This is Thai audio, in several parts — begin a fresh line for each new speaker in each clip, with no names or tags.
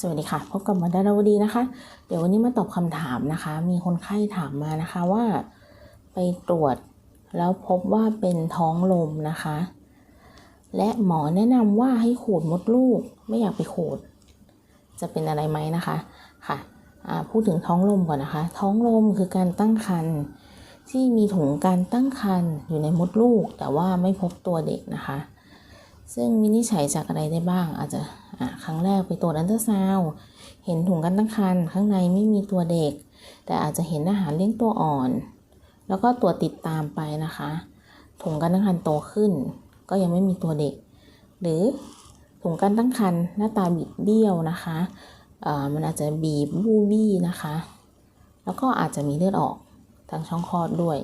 สวัสดีค่ะ พบกับหมาดาราวดีนะคะ เดี๋ยววันนี้มาตอบคำถามนะคะ มีคนไข้ถามมานะคะว่าไปตรวจแล้วพบว่าเป็นท้องลมนะคะ และหมอแนะนำว่าให้ขูดมดลูก ไม่อยากไปขูด จะเป็นอะไรไหมนะคะค่ะพูดถึงท้องลมก่อนนะคะ ท้องลมคือการตั้งครรภ์ที่มีถุงการตั้งครรภ์อยู่ในมดลูก แต่ว่าไม่พบตัวเด็กนะคะ ซึ่งวินิจฉัยจากอะไรได้บ้างอาจจะ ครั้งแรกไปตรวจอันตราซาวเห็นถุงการตั้งครรภ์ข้างในไม่มีตัวเด็ก แต่อาจจะเห็นอาหารเลี้ยงตัวอ่อน แล้วก็ตรวจติดตามไปนะคะถุงการตั้งครรภ์โตขึ้น ก็ยังไม่มีตัวเด็ก หรือถุงการตั้งครรภ์หน้าตาบิดเบี้ยวนะคะอ่อมันอาจจะบีบบูบี้นะคะ แล้วก็อาจจะมีเลือดออกทางช่องคลอดด้วย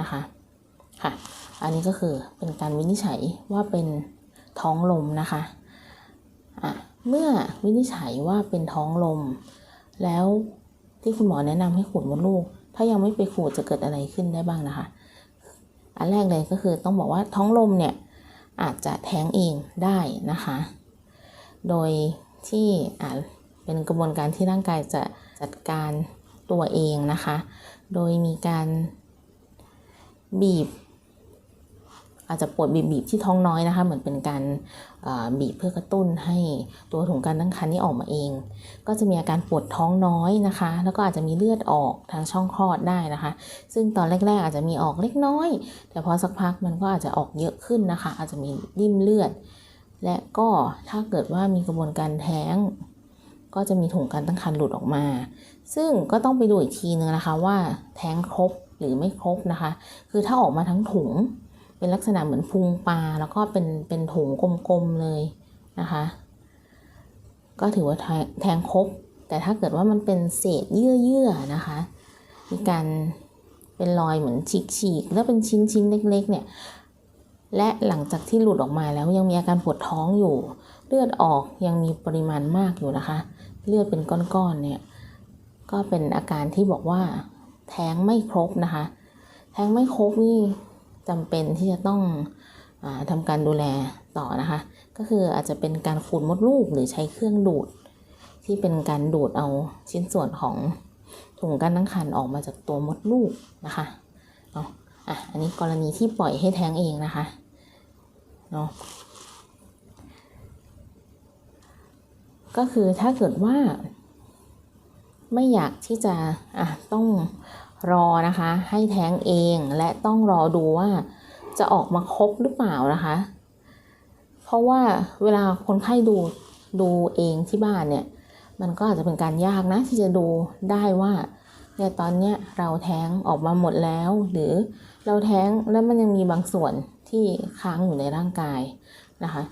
นะคะค่ะ อันนี้ก็คือเป็นการวินิจฉัยว่าเป็นท้องลมนะคะ เมื่อวินิจฉัยว่าเป็นท้องลม แล้วที่คุณหมอแนะนำให้ขูดมดลูก ถ้ายังไม่ไปขูดจะเกิดอะไรขึ้นได้บ้างนะคะ อันแรกเลยก็คือต้องบอกว่าท้องลมเนี่ยอาจจะแท้งเองได้นะคะ โดยที่อ่าเป็นกระบวนการที่ร่างกายจะจัดการตัวเองนะคะ โดยมีการบีบ อาจจะปวดบีบๆที่ท้องน้อยนะคะ เหมือนเป็นการบีบเพื่อกระตุ้นให้ตัวถุงการตั้งครรภ์นี่ออกมาเอง ก็จะมีอาการปวดท้องน้อยนะคะ แล้วก็อาจจะมีเลือดออกทางช่องคลอดได้นะคะ ซึ่งตอนแรก ๆ อาจจะมีออกเล็กน้อย แต่พอสักพักมันก็อาจจะออกเยอะขึ้นนะคะ อาจจะมีริ่มเลือด และก็ถ้าเกิดว่ามีกระบวนการแท้ง ก็จะมีถุงการตั้งครรภ์หลุดออกมา ซึ่งก็ต้องไปดูอีกทีนึงนะคะว่าแท้งครบหรือไม่ครบนะคะ คือถ้าออกมาทั้งถุง เป็นลักษณะเหมือนพุงปลาแล้วก็เป็นเป็นถุงกลมๆเลยนะคะ ก็ถือว่าแทแทงครบ แต่ถ้าเกิดว่ามันเป็นเศษเยื่อๆนะคะ มีการเป็นรอยเหมือนฉีกๆแล้วเป็นชิ้นๆเล็กๆเนี่ยและหลังจากที่หลุดออกมาแล้วยังมีอาการปวดท้องอยู่ เลือดออกยังมีปริมาณมากอยู่นะคะ เลือดเป็นก้อนๆเนี่ยก็เป็นอาการที่บอกว่า แท้งไม่ครบนะคะ แท้งไม่ครบนี่ จำเป็นที่จะต้องอาทำการดูแลต่อนะคะ ก็คืออาจจะเป็นการขูดมดลูกหรือใช้เครื่องดูด ที่เป็นการดูดเอาชิ้นส่วนของถุงการตั้งครรภ์ออกมาจากตัวมดลูกนะคะเนาะอะอันนี้กรณีที่ปล่อยให้แท้งเองนะคะเนาะก็คือถ้าเกิดว่าไม่อยากที่จะอะต้อง รอนะคะ ให้แท้งเองและต้องรอดูว่าจะออกมาครบหรือเปล่านะคะ เพราะว่าเวลาคนไข้ดูดูเองที่บ้านเนี่ย มันก็อาจจะเป็นการยากนะ ที่จะดูได้ว่าเนี่ยตอนเนี้ยเราแท้งออกมาหมดแล้ว หรือเราแท้งแล้วมันยังมีบางส่วนที่ค้างอยู่ในร่างกายนะคะ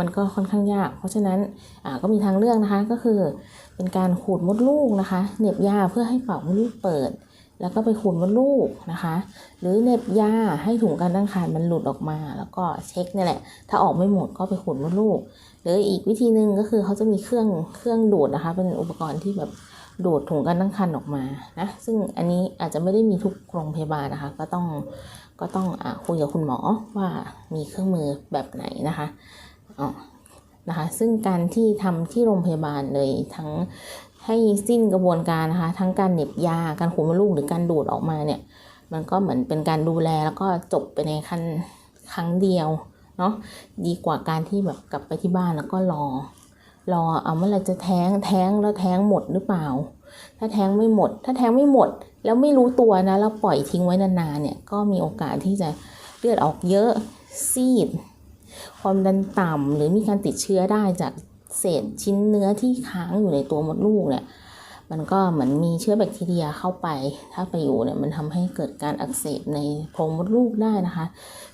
มันก็ค่อนข้างยาก เพราะฉะนั้นก็มีทางเลือกนะคะก็คือเป็นการขูดมดลูกนะคะเหน็บยาเพื่อให้ปากมดลูกเปิด แล้วก็ไปขูดมดลูกนะคะ หรือเหน็บยาให้ถุงการตั้งครรภ์มันหลุดออกมา แล้วก็เช็คนี่แหละ ถ้าออกไม่หมดก็ไปขูดมดลูก หรืออีกวิธีหนึ่งก็คือเขาจะมีเครื่องเครื่องดูดนะคะ เป็นอุปกรณ์ที่แบบดูดถุงการตั้งครรภ์ออกมานะซึ่งอันนี้อาจจะไม่ได้มีทุกโรงพยาบาลนะคะ ก็ต้องก็ต้องอคุยกับคุณหมอว่ามีเครื่องมือแบบไหนนะคะ ออนะคะซึ่งการที่ทำที่โรงพยาบาลเลยทั้งให้สิ้นกระบวนการนะคะทั้งการเหน็บยาการขูดมดลูกหรือการดูดออกมาเนี่ยมันก็เหมือนเป็นการดูแลแล้วก็จบไปในขั้นครั้งเดียวเนาะดีกว่าการที่แบบกลับไปที่บ้านแล้วก็รอ รอเอาเมื่อไรจะแท้งแท้งแล้วแท้งหมดหรือเปล่า ถ้าแท้งไม่หมด ถ้าแท้งไม่หมด แล้วไม่รู้ตัวนะแล้วปล่อยทิ้งไว้นานๆเนี่ยก็มีโอกาสที่จะเลือดออกเยอะซีด ความดันต่ำหรือมีการติดเชื้อได้จากเศษชิ้นเนื้อที่ค้างอยู่ในตัวมดลูกเนี่ยมันก็เหมือนมีเชื้อแบคทีเรียเข้าไป ถ้าไปอยู่เนี่ยมันทำให้เกิดการอักเสบในโพรงมดลูกได้นะคะ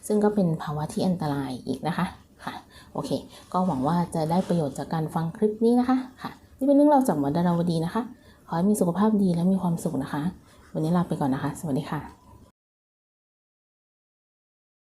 ซึ่งก็เป็นภาวะที่อันตรายอีกนะคะค่ะ โอเค ก็หวังว่าจะได้ประโยชน์จากการฟังคลิปนี้นะคะค่ะ นี่เป็นเรื่องราวจากหมอดาราวดีนะคะ ขอให้มีสุขภาพดีและมีความสุขนะคะ วันนี้ลาไปก่อนนะคะ สวัสดีค่ะ